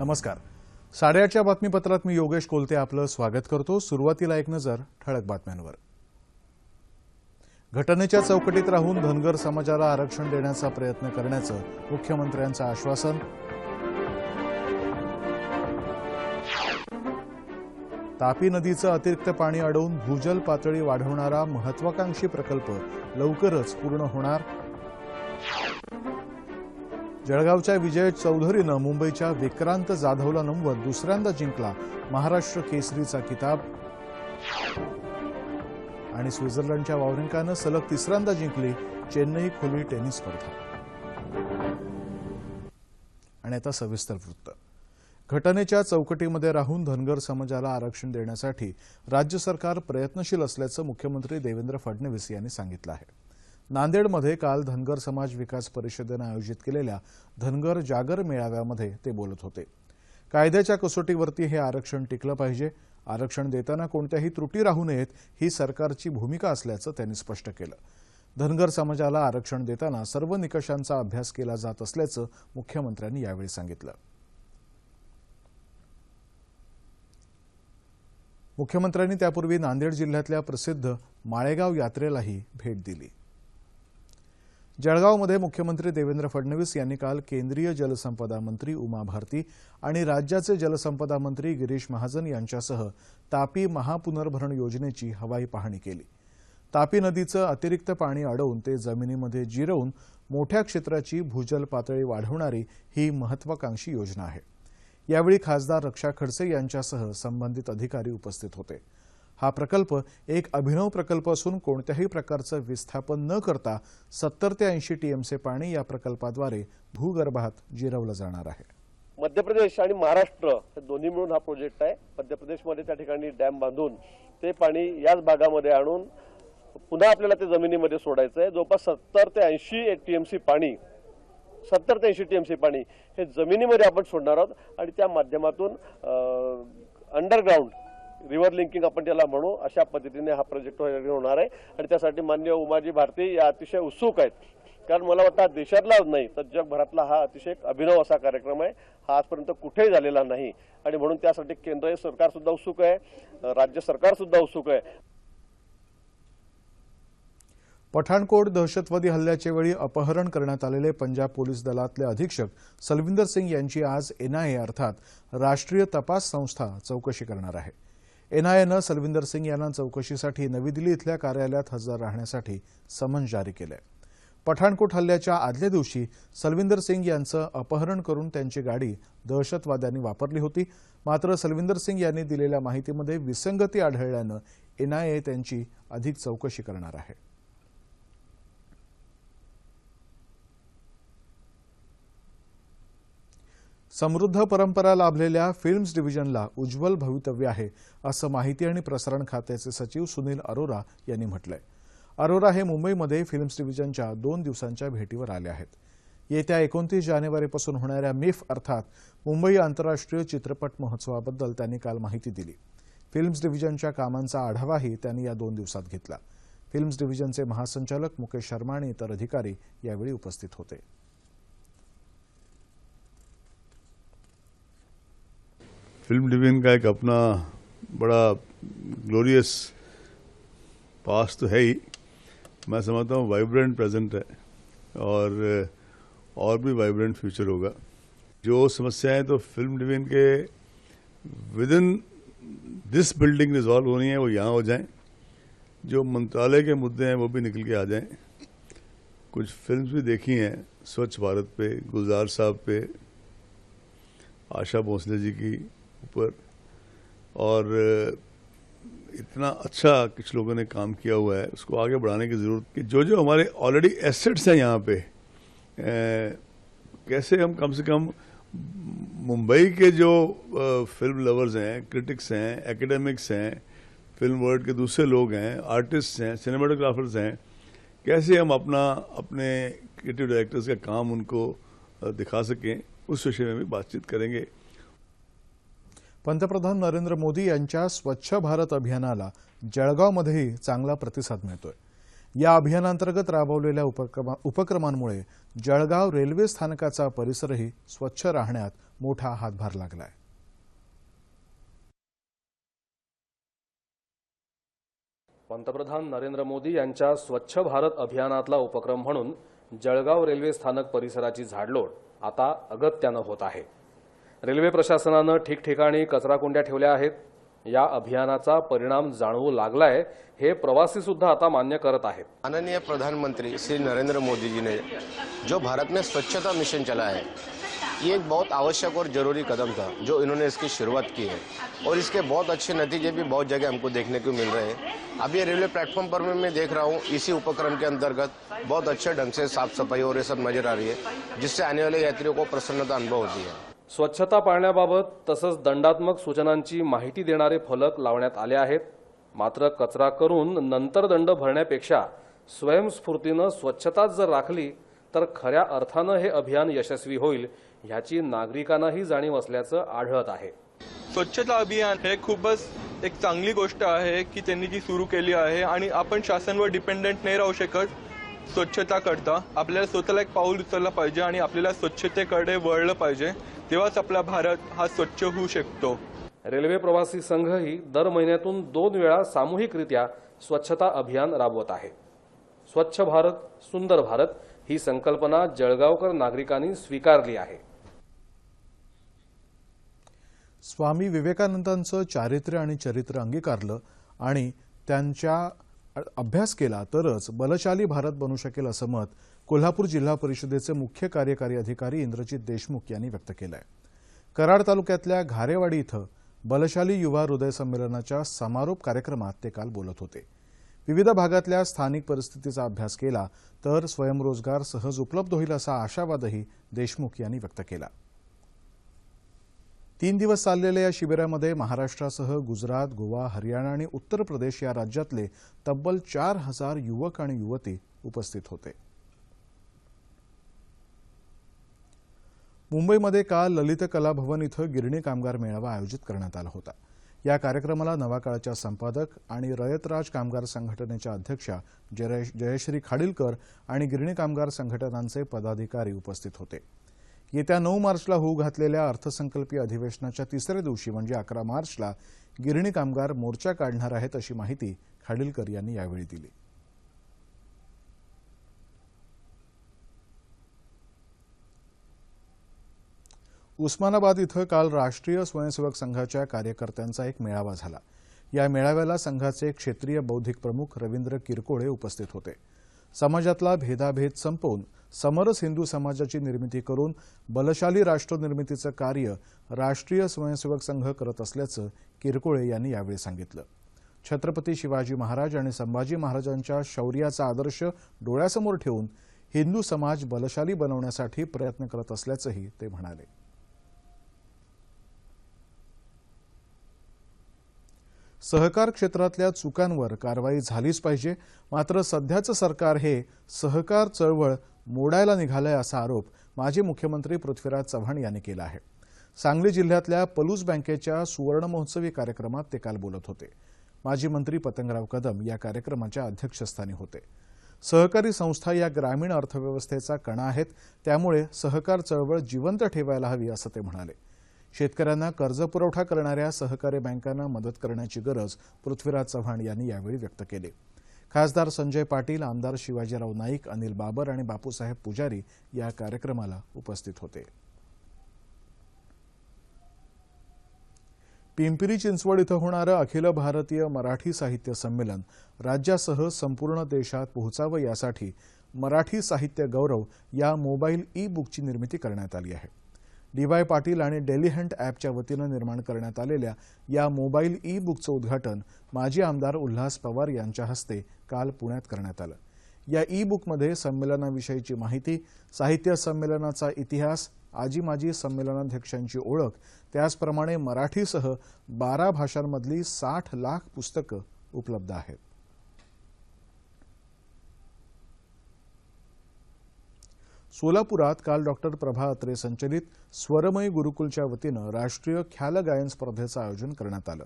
नमस्कार. साडेआठच्या बातमीपत्रात मी योगेश कोलते आपलं स्वागत करतो. सुरुवातीला एक नजर ठळक बातम्यांवर. घटनेच्या चौकटीत राहून धनगर समाजाला आरक्षण देण्याचा प्रयत्न करण्याचं मुख्यमंत्र्यांचं आश्वासन. तापी नदीचं अतिरिक्त पाणी अडवून भूजल पातळी वाढवणारा महत्वाकांक्षी प्रकल्प लवकरच पूर्ण होणार. जळगावच्या विजय चौधरीनं मुंबईच्या विक्रांत जाधवला नमवत दुसऱ्यांदा जिंकला महाराष्ट्र केसरीचा किताब. आणि स्वित्झर्लंडच्या वावरिंकानं सलग तिसऱ्यांदा जिंकली चेन्नई खुली टेनिस स्पर्धा. आणि आता सविस्तर वृत्त. घटनेच्या चौकटीमध्ये राहून धनगर समाजाला आरक्षण देण्यासाठी राज्य सरकार प्रयत्नशील असल्याचं मुख्यमंत्री देवेंद्र फडणवीस यांनी सांगितलं आहे. नांदेडमध्ये काल धनगर समाज विकास परिषदेनं आयोजित केलेल्या धनगर जागर मेळाव्यामध्ये ते बोलत होते. कायद्याच्या कसोटीवरती हे आरक्षण टिकलं पाहिजे. आरक्षण देताना कोणत्याही त्रुटी राहू नयेत ही सरकारची भूमिका असल्याचं त्यांनी स्पष्ट केलं. धनगर समाजाला आरक्षण देताना सर्व निकषांचा अभ्यास केला जात असल्याचं मुख्यमंत्र्यांनी यावेळी सांगितलं. मुख्यमंत्र्यांनी त्यापूर्वी नांदेड जिल्ह्यातल्या प्रसिद्ध माळेगाव यात्रेलाही भेट दिली. जळगावमध्ये मुख्यमंत्री देवेंद्र फडणवीस यांनी काल केंद्रीय जलसंपदा मंत्री उमा भारती आणि राज्याचे जलसंपदा मंत्री गिरीश महाजन यांच्यासह तापी महापुनर्भरण योजनेची हवाई पाहणी केली. तापी नदीचं अतिरिक्त पाणी अडवून ते जमिनीमध्ये जिरवून मोठ्या क्षेत्राची भूजल पातळी वाढवणारी ही महत्वाकांक्षी योजना आहे. यावेळी खासदार रक्षा खडसे यांच्यासह संबंधित अधिकारी उपस्थित होते. हा प्रकल्प एक अभिनव प्रकल्प असून कोणत्याही प्रकारचं विस्थापन न करता सत्तर ते ऐंशी टीएमचे पाणी या प्रकल्पाद्वारे भूगर्भात जिरवलं जाणार आहे. मध्य प्रदेश आणि महाराष्ट्र हे दोन्ही मिळून हा प्रोजेक्ट आहे. मध्य प्रदेशमध्ये त्या ठिकाणी डॅम बांधून ते पाणी याच भागामध्ये आणून पुन्हा आपल्याला ते जमिनीमध्ये सोडायचं आहे जवळपास सत्तर ते ऐंशी टीएमसी पाणी सत्तर ते ऐंशी टीएमसी पाणी हे जमिनीमध्ये आपण सोडणार आहोत आणि त्या माध्यमातून अंडरग्राऊंड रिव्हर लिंकिंग आपण त्याला म्हणू अशा पद्धतीने हा प्रोजेक्ट होणार आहे. आणि त्यासाठी मान्य उमाजी भारती या अतिशय उत्सुक आहेत. कारण मला वाटतं हा देशातलाच नाही तर जगभरातला हा अतिशय अभिनव असा कार्यक्रम आहे. हा आजपर्यंत कुठेही झालेला नाही. आणि म्हणून त्यासाठी केंद्र सरकार सुद्धा उत्सुक आहे राज्य सरकार सुद्धा उत्सुक आहे. पठाणकोट दहशतवादी हल्ल्याच्या वेळी अपहरण करण्यात आलेले पंजाब पोलीस दलातले अधीक्षक सलविंदर सिंग यांची आज एनआयए अर्थात राष्ट्रीय तपास संस्था चौकशी करणार आहे. एनआयएनं सलविंदर सिंग यांना चौकशीसाठी नवी दिल्ली इथल्या कार्यालयात हजर राहण्यासाठी समन्स जारी केलं आहे पठाणकोट हल्ल्याच्या आदल्या दिवशी सलविंदर सिंग यांचं अपहरण करून त्यांची गाडी दहशतवाद्यांनी वापरली होती. मात्र सलविंदर सिंग यांनी दिलेल्या माहितीमध्ये विसंगती आढळल्यानं एनआयए त्यांची अधिक चौकशी करणार आहे. समृद्ध परंपरा लाभलेल्या फिल्म्स डिव्हिजनला उज्ज्वल भवितव्य आहे असं माहिती आणि प्रसारण खात्याचे सचिव सुनील अरोरा यांनी म्हटलंय. अरोरा हे मुंबईमध्ये फिल्म्स डिव्हिजनच्या दोन दिवसांच्या भेटीवर आले आहेत. येत्या एकोणतीस जानेवारीपासून होणाऱ्या मिफ अर्थात मुंबई आंतरराष्ट्रीय चित्रपट महोत्सवाबद्दल त्यांनी काल माहिती दिली. फिल्म्स डिव्हिजनच्या कामांचा आढावाही त्यांनी या दोन दिवसात घेतला. फिल्म्स डिव्हिजनचे महासंचालक मुकेश शर्मा आणि इतर अधिकारी यावेळी उपस्थित होते. फ़िल्म डिवीज़न का एक अपना बड़ा ग्लोरियस पास तो है ही। मैं समझता हूँ वाइब्रेंट प्रेजेंट है और और भी वाइब्रेंट फ्यूचर होगा। जो समस्याएँ तो film division K with in this building resolve होनी है, वो यहाँ हो जाएँ। जो मंत्रालय के मुद्दे हैं, वो भी निकल के आ जाएँ। कुछ फिल्म्स भी देखी हैं, स्वच्छ भारत पे, गुलजार साहब पे, आशा भोसले जी की। ऊपर। और इतना अच्छा कुछ लोगों ने काम किया हुआ है उसको आगे बढ़ाने की ज़रूरत कि जो जो हमारे ऑलरेडी एसेट्स हैं यहाँ पे ए, कैसे हम कम से कम मुंबई के जो आ, फ़िल्म लवर्स हैं क्रिटिक्स हैं एकेडमिक्स हैं फ़िल्म वर्ल्ड के दूसरे लोग हैं आर्टिस्ट हैं सिनेमाटोग्राफर्स हैं कैसे हम अपना अपने क्रिएटिव डायरेक्टर्स का काम उनको दिखा सकें उस विषय में भी बातचीत करेंगे। पंतप्रधान नरेंद्र मोदी यांच्या स्वच्छ भारत अभियानाला जळगावमध्येही चांगला प्रतिसाद मिळतोय. या अभियानांतर्गत राबवलेल्या उपक्रमा उपक्रमांमुळे जळगाव रेल्वे स्थानकाचा परिसरही स्वच्छ राहण्यात मोठा हातभार लागलाय. पंतप्रधान नरेंद्र मोदी यांच्या स्वच्छ भारत अभियानातला उपक्रम म्हणून जळगाव रेल्वे स्थानक परिसराची झाडलोट आता अगत्यानं होत आहे. रेल्वे प्रशासनानं ठिकठिकाणी ठेवल्या आहेत. या अभियानाचा परिणाम जाणवू लागलाय, हे प्रवासी सुद्धा आता मान्य करत आहेत. माननीय प्रधानमंत्री श्री नरेंद्र मोदी जी ने जो भारत में स्वच्छता मिशन चलाया है ये एक बहुत आवश्यक और ज़रूरी कदम था, जो इन्होंने इसकी शुरुआत की है. और इसके बहुत अच्छे नतीजे भी बहुत जगह हमको देखने को मिल रहे हैं. अब ये रेलवे प्लेटफॉर्म पर भी मैं देख रहा हूँ, इसी उपक्रम के अंतर्गत बहुत अच्छे ढंग से साफ़ सफ़ाई और ये सब नज़र आ रही है, जिससे आने वाले यात्रियों को प्रसन्नता अनुभव होती है। स्वच्छता पाळण्याबाबत तसंच दंडात्मक सूचनांची माहिती देणारे फलक लावण्यात आले आहेत. मात्र कचरा करून नंतर दंड भरण्यापेक्षा स्वयंस्फूर्तीनं स्वच्छताच जर राखली तर खऱ्या अर्थानं हे अभियान यशस्वी होईल ह्याची नागरिकांनाही जाणीव असल्याचं आढळत आहे. स्वच्छता अभियान हे खूपच एक चांगली गोष्ट आहे की त्यांनी जी सुरू केली आहे आणि आपण शासनवर डिपेंडेंट नाही राहू शकत. स्वच्छता करता आपल्याला स्वतःला एक पाऊल उचललं पाहिजे आणि आपल्याला स्वच्छतेकडे वळलं पाहिजे तेव्हाच आपला भारत हा स्वच्छ होऊ शकतो. रेल्वे प्रवासी संघही दर महिन्यातून दोन वेळा सामूहिकरित्या स्वच्छता अभियान राबवत आहे. स्वच्छ भारत सुंदर भारत ही संकल्पना जळगावकर नागरिकांनी स्वीकारली आहे. स्वामी विवेकानंदांचं चारित्र्य आणि चरित्र अंगीकारलं आणि त्यांच्या अभ्यास केला तरच बलशाली भारत बनू शकेल असं मत कोल्हापूर जिल्हा परिषदेचे मुख्य कार्यकारी अधिकारी इंद्रजित देशमुख यांनी व्यक्त केलं आहे कराड तालुक्यातल्या घारेवाडी इथं बलशाली युवा हृदय संमेलनाच्या समारोप कार्यक्रमात ते काल बोलत होते. विविध भागातल्या स्थानिक परिस्थितीचा अभ्यास केला तर स्वयंरोजगार सहज उपलब्ध होईल असा आशावादही देशमुख यांनी व्यक्त केला. तीन दिवस चाललेल्या या शिबिरामध्ये महाराष्ट्रासह गुजरात गोवा हरियाणा आणि उत्तर प्रदेश या राज्यातले तब्बल चार हजार युवक आणि युवती उपस्थित होते. मुंबईमध्ये काल ललित कला भवन इथं गिरणी कामगार मेळावा आयोजित करण्यात आला होता. या कार्यक्रमाला नवाकाळच्या संपादक आणि रयतराज कामगार संघटनेच्या अध्यक्षा जयश- जयश्री खाडिलकर आणि गिरणी कामगार संघटनांचे पदाधिकारी उपस्थित होते. येत्या नऊ मार्चला होऊ घातलेल्या अर्थसंकल्पीय अधिवेशनाच्या तिसऱ्या दिवशी म्हणजे अकरा मार्चला गिरणी कामगार मोर्चा काढणार आहेत अशी माहिती खाडिलकर यांनी यावेळी दिली. उस्मानाबाद इथं काल राष्ट्रीय स्वयंसेवक संघाच्या कार्यकर्त्यांचा एक मेळावा झाला. या मेळाव्याला संघाचे क्षेत्रीय बौद्धिक प्रमुख रवींद्र किरकोळे उपस्थित होते. समाजातला भेदाभेद संपवून समरस हिंदू समाजाची निर्मिती करून बलशाली राष्ट्र निर्मितीचं कार्य राष्ट्रीय स्वयंसेवक संघ करत असल्याचं किरकोळे यांनी यावेळी सांगितलं. छत्रपती शिवाजी महाराज आणि संभाजी महाराजांच्या शौर्याचा आदर्श डोळ्यासमोर ठेवून हिंदू समाज बलशाली बनवण्यासाठी प्रयत्न करत असल्याचंही ते म्हणाले. सहकार क्षेत्रातल्या चुकांवर कारवाई झालीच पाहिजे. मात्र सध्याचं सरकार हे सहकार चळवळ मोडायला निघालंय असा आरोप माजी मुख्यमंत्री पृथ्वीराज चव्हाण यांनी केला आहे. सांगली जिल्ह्यातल्या पलूस बँकेच्या सुवर्णमहोत्सवी कार्यक्रमात ते काल बोलत होते. माजी मंत्री पतंगराव कदम या कार्यक्रमाच्या अध्यक्षस्थानी होते. सहकारी संस्था या ग्रामीण अर्थव्यवस्थेचा कणा आहेत त्यामुळे सहकार चळवळ जिवंत ठेवायला हवी असं ते म्हणाले. शेतकऱ्यांना कर्जपुरवठा करणाऱ्या सहकारी बँकांना मदत करण्याची गरज पृथ्वीराज चव्हाण यांनी यावेळी व्यक्त केली. खासदार संजय पाटील आमदार शिवाजीराव नाईक अनिल बाबर आणि बापूसाहेब पुजारी या कार्यक्रमाला उपस्थित होते. पिंपरी चिंचवड इथं होणारं अखिल भारतीय मराठी साहित्य संमेलन राज्यासह संपूर्ण देशात पोहोचावं यासाठी मराठी साहित्य गौरव या मोबाईल ई बुकची निर्मिती करण्यात आली आहे. डी वाय पाटील आणि डेलिहंट ॲपच्या वतीनं निर्माण करण्यात आलेल्या या मोबाईल ई बुकचं उद्घाटन माजी आमदार उल्हास पवार यांच्या हस्ते काल पुण्यात करण्यात आलं. या ई बुकमध्ये संमेलनाविषयीची माहिती साहित्य संमेलनाचा इतिहास आजी माजी संमेलनाध्यक्षांची ओळख त्याचप्रमाणे मराठीसह बारा भाषांमधली साठ लाख पुस्तकं उपलब्ध आहेत. सोलापुरात काल डॉक्टर प्रभा अत्रे संचलित स्वरमयी गुरुकुलच्या वतीनं राष्ट्रीय ख्याल गायन स्पर्धेचं आयोजन करण्यात आलं.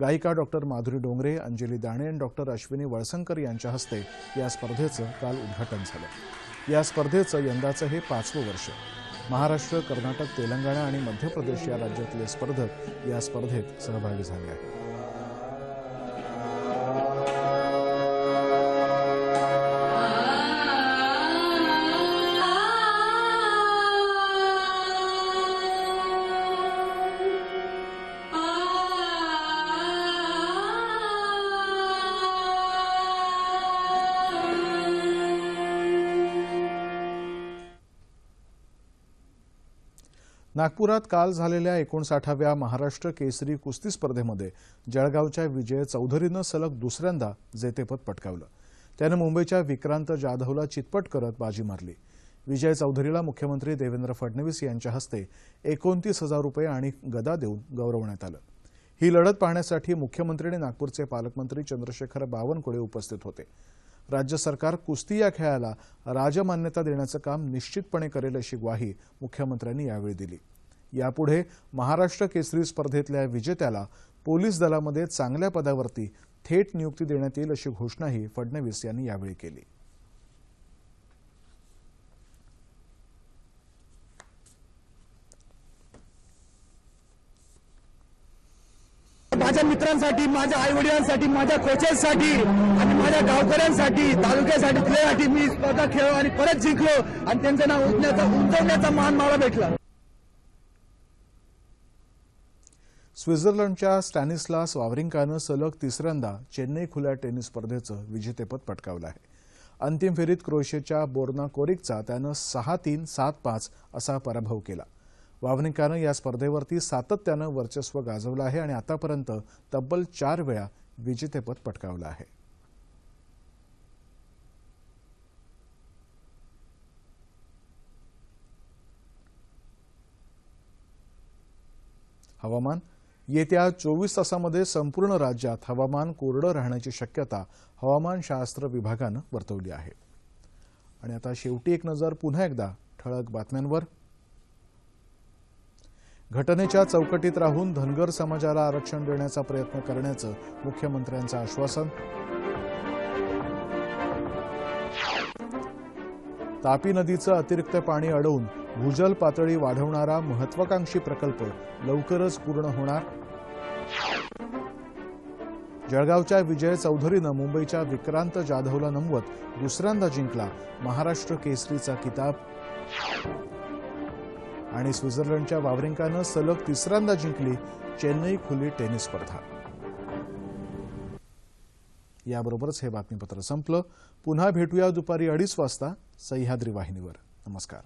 गायिका डॉक्टर माधुरी डोंगरे अंजली दाणे आणि डॉक्टर अश्विनी वळसंकर यांच्या हस्ते या स्पर्धेचं काल उद्घाटन झालं. या स्पर्धेचं यंदाचं हे पाचवं वर्ष. महाराष्ट्र कर्नाटक तेलंगणा आणि मध्य प्रदेश या राज्यातले स्पर्धक या स्पर्धेत सहभागी झाले आहेत. नागपुरात काल झालेल्या एकोणसाठाव्या महाराष्ट्र केसरी कुस्ती स्पर्धेमध्ये जळगावच्या विजय चौधरीनं सलग दुसऱ्यांदा जेतेपद पटकावलं. त्यानं मुंबईच्या विक्रांत जाधवला चितपट करत बाजी मारली. विजय चौधरीला मुख्यमंत्री देवेंद्र फडणवीस यांच्या हस्ते एकोणतीस हजार रुपये आणि गदा देऊन गौरवण्यात आलं. ही लढत पाहण्यासाठी मुख्यमंत्री आणि नागपूरचे पालकमंत्री चंद्रशेखर बावनकुळे उपस्थित होते. राज्य सरकार कुस्ती या खेळाला राजमान्यता देण्याचं काम निश्चितपणे करेल अशी ग्वाही मुख्यमंत्र्यांनी यावेळी दिली. यापुढे महाराष्ट्र केसरी स्पर्धेतल्या विजेत्याला पोलीस दलामध्ये चांगल्या पदावरती थेट नियुक्ती देण्यात येईल अशी घोषणाही फडणवीस यांनी यावेळी केली. माझ्या मित्रांसाठी माझ्या आई वडिलांसाठी माझ्या कोचेससाठी आणि माझ्या गावकऱ्यांसाठी तालुक्यासाठी मी स्पर्धा खेळलो आणि परत जिंकलो आणि त्यांचं नाव उंचण्याचा उंचवण्याचा मान मला भेटला. स्वित्झर्लंडच्या स्टॅनिस्लास वावरिंकानं सलग तिसऱ्यांदा चेन्नई खुल्या टेनिस स्पर्धेचं विजेतेपद पटकावलं आहे. अंतिम फेरीत क्रोएशियाच्या बोर्ना कोरिकचा त्यानं सहा तीन सात पाच असा पराभव केला. वावरिंकानं या स्पर्धेवरती सातत्यानं वर्चस्व गाजवलं आहे आणि आतापर्यंत तब्बल चार वेळा विजेतेपद पटकावलं आहे. हवामान. येत्या चोवीस तासामध्ये संपूर्ण राज्यात हवामान कोरडं राहण्याची शक्यता हवामानशास्त्र विभागानं वर्तवली आहे. आणि आता शेवटी एक नजर पुन्हा एकदा ठळक बातम्यांवर. घटनेच्या चौकटीत राहून धनगर समाजाला आरक्षण देण्याचा प्रयत्न करण्याचं मुख्यमंत्र्यांचं आश्वासन. तापी नदीचं अतिरिक्त पाणी अडवून भूजल पातळी वाढवणारा महत्वाकांक्षी प्रकल्प लवकरच पूर्ण होणार. जळगावच्या विजय चौधरीनं मुंबईच्या विक्रांत जाधवला नमवत दुसऱ्यांदा जिंकला महाराष्ट्र केसरीचा किताब. आणि स्वित्झर्लंडच्या वावरिंकानं सलग तिसऱ्यांदा जिंकली चेन्नई खुली टेनिस स्पर्धा. याबरोबरच हे बातमीपत्र संपलं. पुन्हा भेटूया दुपारी अडीच वाजता सह्याद्री वाहिनीवर. नमस्कार.